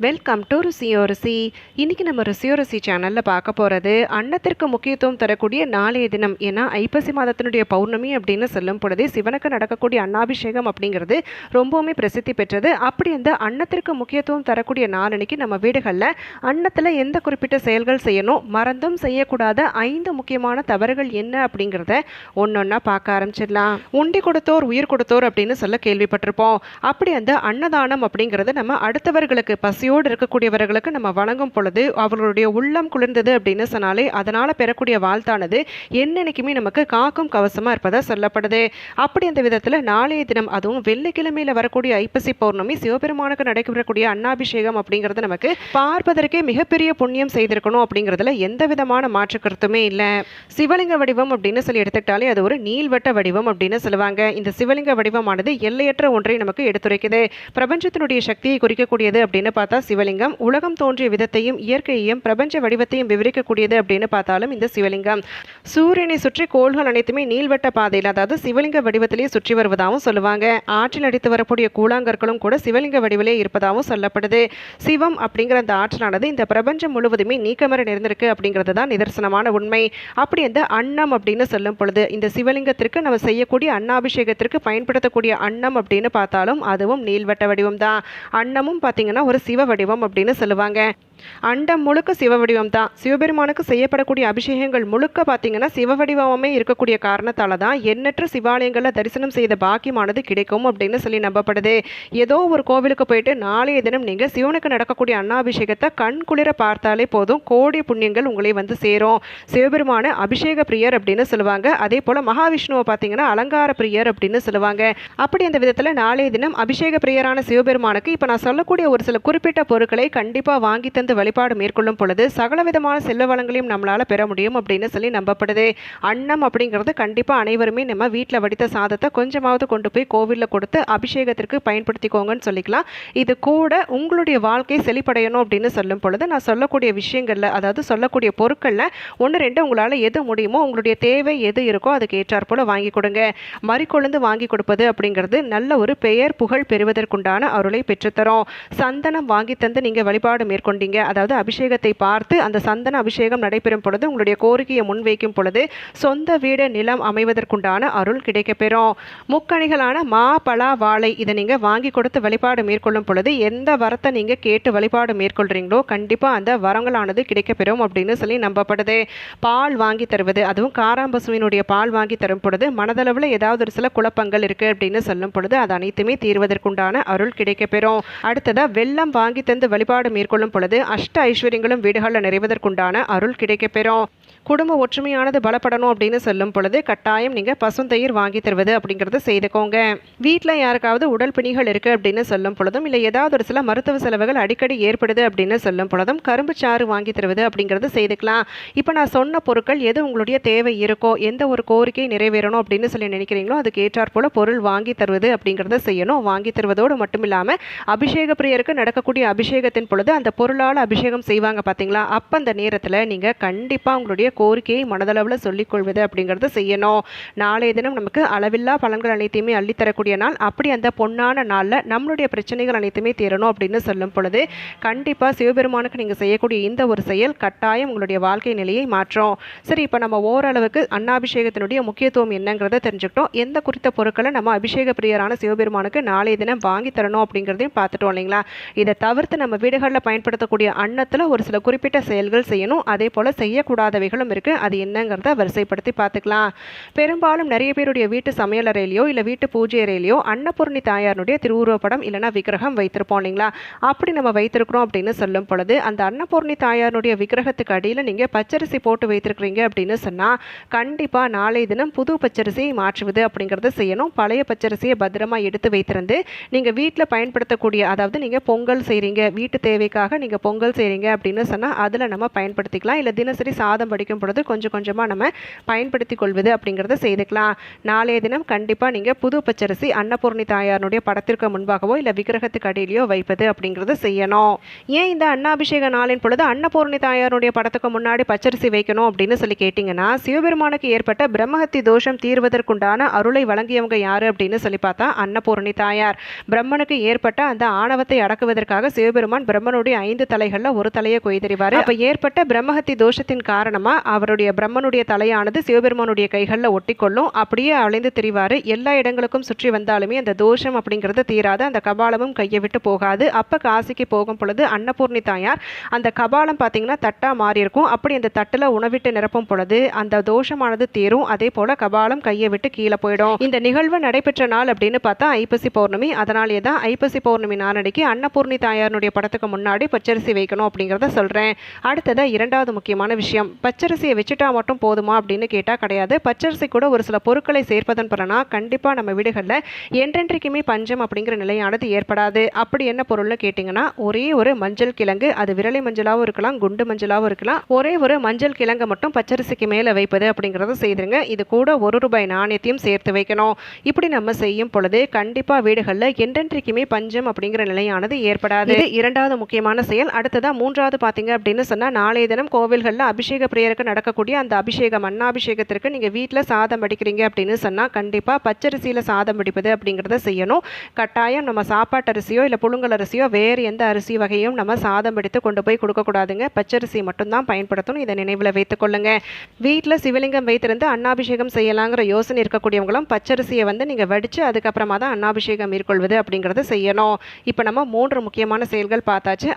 Welcome to ருசியோ ருசி இன்றைக்கி நம்ம ருசியோ ருசி சேனலில் பார்க்க போகிறது அன்னத்திற்கு முக்கியத்துவம் தரக்கூடிய நாளைய தினம். ஏன்னா ஐப்பசி மாதத்தினுடைய பௌர்ணமி அப்படின்னு சொல்லும் பொழுதே சிவனுக்கு நடக்கக்கூடிய அன்னாபிஷேகம் அப்படிங்கிறது ரொம்பவுமே பிரசித்தி பெற்றது. அப்படி அந்த அன்னத்திற்கு முக்கியத்துவம் தரக்கூடிய நாளன்னைக்கு நம்ம வீடுகளில் அன்னத்தில் எந்த குறிப்பிட்ட செயல்கள் செய்யணும் மறந்தும் செய்யக்கூடாத ஐந்து முக்கியமான தவறுகள் என்ன அப்படிங்கிறத ஒன்றொன்னா பார்க்க ஆரம்பிச்சிடலாம். உண்டி கொடுத்தோர் உயிர் கொடுத்தோர் அப்படின்னு சொல்ல கேள்விப்பட்டிருப்போம். அப்படி அந்த அன்னதானம் அப்படிங்கிறது நம்ம அடுத்தவர்களுக்கு பசியோடு இருக்கக்கூடியவர்களுக்கு நம்ம வழங்கும் பொழுது அவர்களுடைய உள்ளம் குளிர்ந்தது அப்படின்னு சொன்னாலே அதனால் பெறக்கூடிய வாழ்த்தானது என்னென்னைக்குமே நமக்கு காக்கும் கவசமாக இருப்பதாக சொல்லப்படுது. அப்படி அந்த விதத்தில் நாளைய தினம் அதுவும் வெள்ளிக்கிழமையில் வரக்கூடிய ஐப்பசி பௌர்ணமி சிவபெருமானுக்கு நடைபெறக்கூடிய அன்னாபிஷேகம் அப்படிங்கிறது நமக்கு பார்ப்பதற்கே மிகப்பெரிய புண்ணியம் செய்திருக்கணும் அப்படிங்கிறதுல எந்த விதமான மாற்று கருத்துமே இல்லை. சிவலிங்க வடிவம் அப்படின்னு சொல்லி எடுத்துக்கிட்டாலே அது ஒரு நீள்வட்ட வடிவம் அப்படின்னு சொல்லுவாங்க. இந்த சிவலிங்க வடிவமானது எல்லையற்ற ஒன்றை நமக்கு எடுத்துரைக்குது. பிரபஞ்சத்தினுடைய சக்தியை குறிக்கக்கூடியது அப்படின்னு பார்த்தா பார்த்தா சிவலிங்கம். உலகம் தோன்றிய விதத்தையும் இயற்கையையும் பிரபஞ்ச வடிவத்தையும் விவரிக்கக்கூடியது அப்படின்னு பார்த்தாலும் இந்த சிவலிங்கம். சூரியனை சுற்றி கோள்கள் அனைத்துமே நீள்வட்ட பாதையில் அதாவது சிவலிங்க வடிவத்திலேயே சுற்றி வருவதாகவும் சொல்லுவாங்க. ஆற்றில் அடித்து வரக்கூடிய கூழாங்கற்களும் கூட சிவலிங்க வடிவிலே இருப்பதாகவும் சொல்லப்படுது. சிவம் அப்படிங்கிற அந்த ஆற்றலானது இந்த பிரபஞ்சம் முழுவதுமே நீக்கமர நிறைந்திருக்கு அப்படிங்கிறது தான் நிதர்சனமான உண்மை. அப்படி அந்த அன்னம் அப்படின்னு சொல்லும் பொழுது இந்த சிவலிங்கத்திற்கு நம்ம செய்யக்கூடிய அன்னாபிஷேகத்திற்கு பயன்படுத்தக்கூடிய அன்னம் அப்படின்னு பார்த்தாலும் அதுவும் நீள்வட்ட வடிவம் தான் அன்னமும் பார்த்தீங்கன்னா ஒரு சிவ வடிவம் அப்படின்னு சொல்லுவாங்க. அண்டம் முழுக்க சிவ வடிவம் தான் சிவபெருமானுக்கு செய்யப்படக்கூடிய அபிஷேகங்கள் முழுக்க பார்த்தீங்கன்னா சிவ வடிவமே இருக்கக்கூடிய காரணத்தால தான் எண்ணற்ற சிவாலயங்களில் தரிசனம் செய்த பாக்கியமானது கிடைக்கும் அப்படின்னு சொல்லி நம்பப்படுது. ஏதோ ஒரு கோவிலுக்கு போயிட்டு நாளைய தினம் நீங்கள் சிவனுக்கு நடக்கக்கூடிய அன்னாபிஷேகத்தை கண் குளிர பார்த்தாலே போதும். கோடி புண்ணியங்கள் உங்களை வந்து சேரும். சிவபெருமான அபிஷேக பிரியர் அப்படின்னு சொல்லுவாங்க. அதே போல் மகாவிஷ்ணுவை பார்த்தீங்கன்னா அலங்கார பிரியர் அப்படின்னு சொல்லுவாங்க. அப்படி அந்த விதத்தில் நாளைய தினம் அபிஷேக பிரியரான சிவபெருமானுக்கு இப்போ நான் சொல்லக்கூடிய ஒரு சில குறிப்பிட்ட பொருட்களை கண்டிப்பாக வாங்கி தந்து வழிபாடு மேற்கொள்ளும் பொழுது சகல விதமான செல்வ வளங்களையும் நம்மளால் பெற முடியும் அப்படின்னு சொல்லி நம்பப்படுது. அன்னம் அப்படிங்கிறது கண்டிப்பாக அனைவருமே நம்ம வீட்டில் வடித்த சாதத்தை கொஞ்சமாவது கொண்டு போய் கோவிலில் கொடுத்து அபிஷேகத்திற்கு பயன்படுத்திக்கோங்கன்னு சொல்லிக்கலாம். இது கூட உங்களுடைய வாழ்க்கை செழிப்படையணும் அப்படின்னு சொல்லும் பொழுது நான் சொல்லக்கூடிய விஷயங்களில் அதாவது சொல்லக்கூடிய பொருட்களில் ஒன்று ரெண்டு உங்களால் எது முடியுமோ உங்களுடைய தேவை எது இருக்கோ அதுக்கு ஏற்றாற் போல் வாங்கி கொடுங்க. மறிக்கொழுந்து வாங்கி கொடுப்பது அப்படிங்கிறது நல்ல ஒரு பெயர் புகழ் பெறுவதற்குண்டான அருளை பெற்றுத்தரும். சந்தனம் வாங்கி தந்து நீங்கள் வழிபாடு மேற்கொண்டீங்க அதாவது அபிஷேகத்தை பார்த்து அந்த சந்தன அபிஷேகம் நடைபெறும் பொழுது உங்களுடைய கோரிக்கையை முன்வைக்கும் பொழுது சொந்த வீடு நிலம் அமைவதற்குண்டான அருள் கிடைக்கப்பெறும். முக்கணிகளான மா பலா வாழை இதை நீங்கள் வாங்கி கொடுத்து வழிபாடு மேற்கொள்ளும் பொழுது எந்த வரத்தை நீங்கள் கேட்டு வழிபாடு மேற்கொள்கிறீங்களோ கண்டிப்பாக அந்த வரங்களானது கிடைக்கப்பெறும் அப்படின்னு சொல்லி நம்பப்படுது. பால் வாங்கி தருவது அதுவும் காராம்பசுவினுடைய பால் வாங்கி தரும் பொழுது மனதளவில் ஏதாவது ஒரு சில குழப்பங்கள் இருக்குது அப்படின்னு சொல்லும் பொழுது அது அனைத்துமே தீர்வதற்குண்டான அருள் கிடைக்கப்பெறும். அடுத்ததாக வெள்ளம் வாங்கி தந்து வழிபாடு மேற்கொள்ளும் பொழுது அஷ்ட ஐஸ்வர்யங்களும் வீடுகளில் நிறைவதற்குண்டான அருள் கிடைக்கப்பெறும். குடும்ப ஒற்றுமையானது பலப்படணும் அப்படின்னு சொல்லும் பொழுது கட்டாயம் நீங்கள் பசுந்தயிர் வாங்கி தருவது அப்படிங்கிறத செய்துக்கோங்க. வீட்டில் யாருக்காவது உடல் பிணிகள் இருக்குது அப்படின்னு சொல்லும் பொழுதும் இல்லை ஏதாவது ஒரு சில மருத்துவ செலவுகள் அடிக்கடி ஏற்படுது அப்படின்னு சொல்லும் பொழுதும் கரும்பு சாறு வாங்கி தருவது அப்படிங்கிறது செய்துக்கலாம். இப்போ நான் சொன்ன பொருட்கள் எது உங்களுடைய தேவை இருக்கோ எந்த ஒரு கோரிக்கை நிறைவேறணும் அப்படின்னு சொல்லி நினைக்கிறீங்களோ அதுக்கு ஏற்றாற் போல பொருள் வாங்கி தருவது அப்படிங்கிறத செய்யணும். வாங்கி தருவதோடு மட்டும் இல்லாமல் அபிஷேக பிரியருக்கு நடக்கக்கூடிய அபிஷேகத்தின் பொழுது அந்த பொருளால் அபிஷேகம் செய்வாங்க பார்த்தீங்களா அப்போ அந்த நேரத்தில் நீங்கள் கண்டிப்பாக உங்களுடைய கோரிக்கையை மனதளவில் சொல்லிக்கொள்வது அப்படிங்கிறத செய்யணும். நாளைய தினம் நமக்கு அளவில்லா பலன்கள் அனைத்தையுமே அள்ளித்தரக்கூடிய நாள். அப்படி அந்த பொன்னான நாளில் நம்மளுடைய பிரச்சனைகள் அனைத்துமே தீரணும் அப்படின்னு சொல்லும் பொழுது கண்டிப்பாக சிவபெருமானுக்கு நீங்கள் செய்யக்கூடிய இந்த ஒரு செயல் கட்டாயம் உங்களுடைய வாழ்க்கை நிலையை மாற்றும். சரி இப்போ நம்ம ஓரளவுக்கு அன்னாபிஷேகத்தினுடைய முக்கியத்துவம் என்னங்கிறத தெரிஞ்சுக்கிட்டோம். எந்த குறித்த பொருட்களை நம்ம அபிஷேக பிரியரான சிவபெருமானுக்கு நாளைய தினம் வாங்கி தரணும் அப்படிங்கிறதையும் பார்த்துட்டோம் இல்லைங்களா? இதை தவிர்த்து நம்ம வீடுகளில் பயன்படுத்தக்கூடிய அன்னத்தில் ஒரு சில குறிப்பிட்ட செயல்கள் செய்யணும். அதே போல் செய்யக்கூடாதவைகளும் இருக்குது அது என்னங்கிறத வரிசைப்படுத்தி பார்த்துக்கலாம். பெரும்பாலும் நிறைய பேருடைய வீட்டு சமையலறையிலையோ இல்லை வீட்டு பூஜை அறையிலையோ அன்னபூர்ணி தாயாருடைய திருவுருவப்படம் இல்லைனா விக்கிரகம் வைத்திருப்போம் இல்லைங்களா? அப்படி நம்ம வைத்திருக்கிறோம் அப்படின்னு சொல்லும் பொழுது அந்த அன்னபூர்ணி தாயாருடைய விக்கிரகத்துக்கு அடியில் நீங்கள் பச்சரிசி போட்டு வைத்திருக்கிறீங்க அப்படின்னு சொன்னால் கண்டிப்பாக நாளை தினம் புது பச்சரிசியை மாற்றுவது அப்படிங்கிறத செய்யணும். பழைய பச்சரிசியை பத்திரமா எடுத்து வைத்திருந்து நீங்கள் வீட்டில் பயன்படுத்தக்கூடிய அதாவது நீங்கள் பொங்கல் செய்கிறீங்க வீட்டு தேவைக்காக நீங்கள் பொங்கல் பொங்கல் செய்கிறீங்க அப்படின்னு சொன்னால் அதில் நம்ம பயன்படுத்திக்கலாம். இல்லை தினசரி சாதம் படிக்கும் பொழுது கொஞ்சம் கொஞ்சமாக நம்ம பயன்படுத்தி கொள்வது அப்படிங்கிறத செய்துக்கலாம். நாளைய தினம் கண்டிப்பாக நீங்கள் புது பச்சரிசி அன்னபூர்ணி தாயாருடைய படத்திற்கு முன்பாகவோ இல்லை விக்கிரகத்துக்கு அடியிலையோ வைப்பது அப்படிங்கிறத செய்யணும். ஏன் இந்த அன்னாபிஷேக நாளின் பொழுது அன்னபூர்ணி தாயாருடைய படத்துக்கு முன்னாடி பச்சரிசி வைக்கணும் அப்படின்னு சொல்லி கேட்டிங்கன்னா சிவபெருமானுக்கு ஏற்பட்ட பிரம்மஹத்தி தோஷம் தீர்வதற்குண்டான அருளை வழங்கியவங்க யாரு அப்படின்னு சொல்லி பார்த்தா அன்னபூர்ணி தாயார். பிரம்மனுக்கு ஏற்பட்ட அந்த ஆணவத்தை அடக்குவதற்காக சிவபெருமான் பிரம்மனுடைய ஐந்து தலைகளில் ஒரு தலையை கொய்தறிவார். அப்போ ஏற்பட்ட பிரம்மஹத்தி தோஷத்தின் காரணமாக அவருடைய பிரம்மனுடைய தலையானது சிவபெருமானுடைய கைகளில் ஒட்டிக்கொள்ளும். அப்படியே அலைந்து திரிவார். எல்லா இடங்களுக்கும் சுற்றி வந்தாலுமே அந்த தோஷம் அப்படிங்கிறது தீராது. அந்த கபாலமும் கையை விட்டு போகாது. அப்போ காசிக்கு போகும் பொழுது அன்னபூர்ணி தாயார் அந்த கபாலம் பார்த்தீங்கன்னா தட்டாக மாறி இருக்கும். அப்படி அந்த தட்டில் உணவிட்டு நிரப்பும் பொழுது அந்த தோஷமானது தீரும். அதே போல் கபாலம் கையை விட்டு கீழே போயிடும். இந்த நிகழ்வு நடைபெற்ற நாள் அப்படின்னு பார்த்தா ஐப்பசி பௌர்ணமி. அதனாலேயே தான் ஐப்பசி பௌர்ணமி நாளடிக்கு அன்னபூர்ணி தாயாருடைய படத்துக்கு முன்னாடி பச்சரிசி வைக்கணும் அப்படிங்கிறத சொல்கிறேன் அடுத்ததாக இரண்டாவது முக்கியமான விஷயம் பச்சரிசியை வச்சுட்டா மட்டும் போதுமா அப்படின்னு கேட்டால் கிடையாது. பச்சரிசி கூட ஒரு சில பொருட்களை சேர்ப்பதன் பலனா கண்டிப்பாக நம்ம வீடுகளில் என்றென்றைக்குமே பஞ்சம் அப்படிங்கிற நிலையானது ஏற்படாது. அப்படி என்ன பொருள்னு கேட்டிங்கன்னா ஒரே ஒரு மஞ்சள் கிழங்கு அது விரலை மஞ்சளாகவும் இருக்கலாம் குண்டு மஞ்சளாகவும் இருக்கலாம். ஒரே ஒரு மஞ்சள் கிழங்கை மட்டும் பச்சரிசிக்கு மேலே வைப்பது அப்படிங்கிறத செய்திருங்க. இது கூட ஒரு ரூபாய் நாணயத்தையும் சேர்த்து வைக்கணும். இப்படி நம்ம செய்யும் பொழுது கண்டிப்பாக வீடுகளில் என்றென்றைக்குமே பஞ்சம் அப்படிங்கிற நிலையானது ஏற்படாது. இரண்டாவது முக்கியமான செயல். அடுத்ததாக மூன்றாவது பார்த்தீங்க அப்படின்னு சொன்னால் நாளைய தினம் கோவில்களில் அபிஷேக பிரியருக்கு நடக்கக்கூடிய அந்த அபிஷேகம் அன்னாபிஷேகத்திற்கு நீங்கள் வீட்டில் சாதம் அடிக்கிறீங்க அப்படின்னு சொன்னால் கண்டிப்பாக பச்சரிசியில் சாதம் அடிப்பது அப்படிங்கிறத செய்யணும். கட்டாயம் நம்ம சாப்பாட்டு அரிசியோ இல்லை புழுங்கல் அரிசியோ வேறு எந்த அரிசி வகையும் நம்ம சாதம் எடுத்து கொண்டு போய் கொடுக்கக்கூடாதுங்க பச்சரிசி மட்டும்தான் பயன்படுத்தணும். இதை நினைவில் வைத்துக்கொள்ளுங்க வீட்டில் சிவலிங்கம் வைத்திருந்து அன்னாபிஷேகம் செய்யலாங்கிற யோசனை இருக்கக்கூடியவங்களும் பச்சரிசியை வந்து நீங்கள் வடித்து அதுக்கப்புறமா தான் அன்னாபிஷேகம் மேற்கொள்வது அப்படிங்கிறத செய்யணும். இப்போ நம்ம மூன்று முக்கியமான செயல்கள் பார்த்தாச்சு.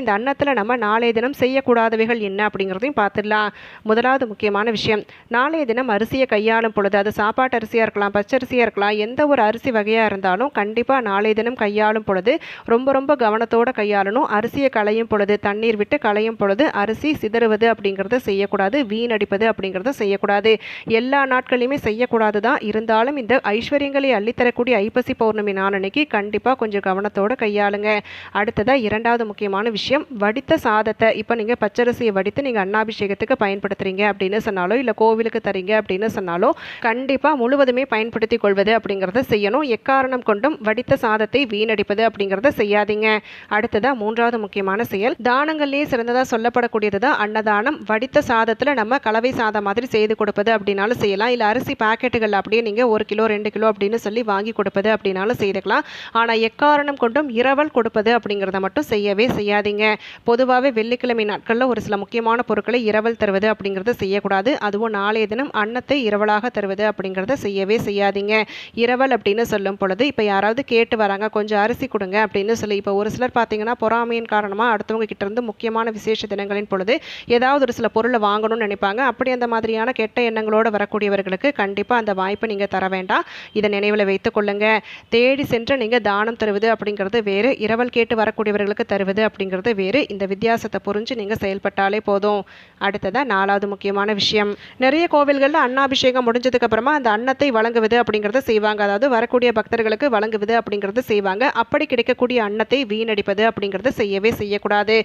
இந்த அன்னத்தில் நம்ம நாளைய தினம் செய்யக்கூடாதவைகள் என்ன அப்படிங்கிறதையும் பார்த்துடலாம். முதலாவது முக்கியமான விஷயம் நாளைய தினம் அரிசியை கையாளும் பொழுது அது சாப்பாட்டு அரிசியாக இருக்கலாம் பச்சரிசியாக இருக்கலாம் எந்த ஒரு அரிசி வகையாக இருந்தாலும் கண்டிப்பாக நாளைய தினம் கையாளும் பொழுது ரொம்ப ரொம்ப கவனத்தோடு கையாளணும். அரிசியை களையும் பொழுது தண்ணீர் விட்டு களையும் பொழுது அரிசி சிதறுவது அப்படிங்கிறத செய்யக்கூடாது வீணடிப்பது அப்படிங்கிறத செய்யக்கூடாது. எல்லா நாட்களையுமே செய்யக்கூடாது தான் இருந்தாலும் இந்த ஐஸ்வர்யங்களை அள்ளித்தரக்கூடிய ஐப்பசி பௌர்ணமி நாளன்னைக்கு கண்டிப்பாக கொஞ்சம் கவனத்தோடு கையாளுங்க. அடுத்ததாக இரண்டாவது முக்கியமான விஷயம் விஷயம். வடித்த சாதத்தை இப்போ நீங்கள் பச்சரிசியை வடித்து நீங்கள் அன்னாபிஷேகத்துக்கு பயன்படுத்துகிறீங்க அப்படின்னு சொன்னாலோ இல்லை கோவிலுக்கு தரீங்க அப்படின்னு சொன்னாலோ கண்டிப்பாக முழுவதுமே பயன்படுத்தி கொள்வது அப்படிங்கிறத செய்யணும். எக்காரணம் கொண்டும் வடித்த சாதத்தை வீணடிப்பது அப்படிங்கிறத செய்யாதீங்க. அடுத்ததாக மூன்றாவது முக்கியமான செயல் தானங்கள்லேயே சிறந்ததாக சொல்லப்படக்கூடியது தான் அன்னதானம். வடித்த சாதத்தில் நம்ம கலவை சாதம் மாதிரி செய்து கொடுப்பது அப்படின்னாலும் செய்யலாம். இல்லை அரிசி பாக்கெட்டுகள் அப்படியே நீங்கள் ஒரு கிலோ ரெண்டு கிலோ அப்படின்னு சொல்லி வாங்கி கொடுப்பது அப்படின்னாலும் செய்துக்கலாம். ஆனால் எக்காரணம் கொண்டும் இரவல் கொடுப்பது அப்படிங்கிறத மட்டும் செய்யவே செய்யாதீங்க. பொதுவாகவே வெள்ளிக்கிழமை நாட்களில் ஒரு சில முக்கியமான பொருட்களை இரவல் தருவது அப்படிங்கிறத செய்யக்கூடாது. அதுவும் நாளைய தினம் அன்னத்தை இரவலாக தருவது அப்படிங்கிறத செய்யவே செய்யாதீங்க. இரவல் அப்படின்னு சொல்லும் பொழுது இப்போ யாராவது கேட்டு வராங்க கொஞ்சம் அரிசி கொடுங்க அப்படின்னு சொல்லி இப்போ ஒரு சிலர் பார்த்தீங்கன்னா பொறாமையின் காரணமாக அடுத்தவங்க கிட்டேருந்து முக்கியமான விசேஷ தினங்களின் பொழுது ஏதாவது ஒரு சில பொருளை வாங்கணும்னு நினைப்பாங்க. அப்படி அந்த மாதிரியான கெட்ட எண்ணங்களோடு வரக்கூடியவர்களுக்கு கண்டிப்பாக அந்த வாய்ப்பை நீங்கள் தர வேண்டாம். இதை நினைவில் வைத்துக் கொள்ளுங்க. தேடி சென்று நீங்கள் தானம் தருவது அப்படிங்கிறது வேறு. இரவல் கேட்டு வரக்கூடியவர்களுக்கு தருவது அப்படிங்கிறது வேறு இந்த வித்தியாசத்தை புரிஞ்சு நீங்கள் செயல்பட்டாலே போதும். அடுத்ததாக நாலாவது முக்கியமான விஷயம். நிறைய கோவில்களில் அன்னாபிஷேகம் முடிஞ்சதுக்கு அப்புறமா அந்த அன்னத்தை வழங்குவது அப்படிங்கிறத செய்வாங்க. அதாவது வரக்கூடிய பக்தர்களுக்கு வழங்குவது அப்படிங்கிறத செய்வாங்க. அப்படி கிடைக்கக்கூடிய அன்னத்தை வீணடிப்பது அப்படிங்கிறத செய்யவே செய்யக்கூடாது.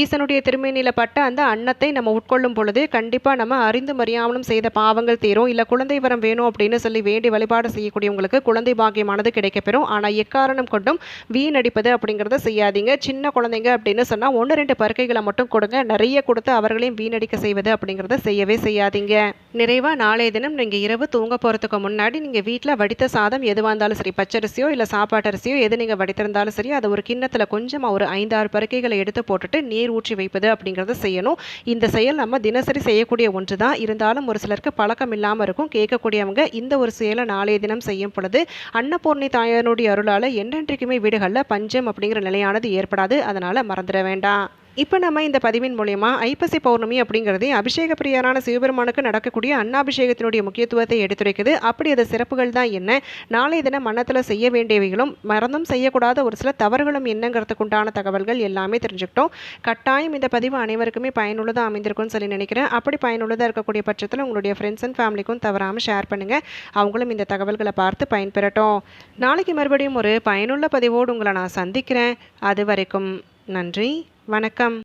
ஈசனுடைய திருமேனியில் பட்ட அந்த அன்னத்தை நம்ம உட்கொள்ளும் பொழுது கண்டிப்பாக நம்ம அறிந்து மறியாமலும் செய்த பாவங்கள் தீரும். இல்லை குழந்தை வரம் வேணும் அப்படின்னு சொல்லி வேண்டி வழிபாடு செய்யக்கூடியவங்களுக்கு குழந்தை பாக்கியமானது கிடைக்கப்பெறும். ஆனால் எக்காரணம் கொண்டும் வீணடிப்பது அப்படிங்கிறத செய்யாதீங்க. சின்ன குழந்தைங்க அப்படின்னு சொன்னால் ஒன்று ரெண்டு பருக்கைகளை மட்டும் கொடுங்க. நிறைய கொடுத்து அவர்களையும் வீணடிக்க செய்வது அப்படிங்கிறத செய்யவே செய்யாதீங்க. நிறைவாக நாளைய தினம் நீங்கள் இரவு தூங்க போகிறதுக்கு முன்னாடி நீங்கள் வீட்டில் வடித்த சாதம் எதுவாக இருந்தாலும் சரி பச்சரிசியோ இல்லை சாப்பாட்டு அரிசியோ எது நீங்கள் வடித்திருந்தாலும் சரி அதை ஒரு கிண்ணத்தில் கொஞ்சமாக ஒரு ஐந்தாறு பருக்கைகளை எடுத்து போட்டுட்டு நீர் ஊற்றி வைப்பது அப்படிங்கிறத செய்யணும். இந்த செயல் நம்ம தினசரி செய்யக்கூடிய ஒன்று தான் இருந்தாலும் ஒரு சிலருக்கு பழக்கம் இல்லாமல் இருக்கும். கேட்கக்கூடியவங்க இந்த ஒரு செயலை நாளைய தினம் செய்யும் பொழுது அன்னபூர்ணி தாயாருடைய அருளால் என்றென்றைக்குமே வீடுகளில் பஞ்சம் அப்படிங்கிற நிலையானது ஏற்படாது. அதனால் மறந்துட வேண்டாம். இப்போ நம்ம இந்த பதிவின் மூலயமா ஐப்பசி பௌர்ணமி அப்படிங்கிறது அபிஷேக பிரியரான சிவபெருமானுக்கு நடக்கக்கூடிய அன்னாபிஷேகத்தினுடைய முக்கியத்துவத்தை எடுத்துரைக்குது. அப்படி அது சிறப்புகள் தான் என்ன? நாளைய தினம் மன்னத்தில் செய்ய வேண்டியவைகளும் மறந்தும் செய்யக்கூடாத ஒரு சில தவறுகளும் என்னங்கிறதுக்கு உண்டான தகவல்கள் எல்லாமே தெரிஞ்சுக்கிட்டோம். கட்டாயம் இந்த பதிவு அனைவருக்குமே பயனுள்ளதாக அமைந்திருக்கும்னு சொல்லி நினைக்கிறேன். அப்படி பயனுள்ளதாக இருக்கக்கூடிய பட்சத்தில் உங்களுடைய ஃப்ரெண்ட்ஸ் அண்ட் ஃபேமிலிக்கும் தவறாமல் ஷேர் பண்ணுங்கள் அவங்களும் இந்த தகவல்களை பார்த்து பயன்பெறட்டும். நாளைக்கு மறுபடியும் ஒரு பயனுள்ள பதிவோடு உங்களை நான் சந்திக்கிறேன். அது வரைக்கும் நன்றி. வணக்கம்.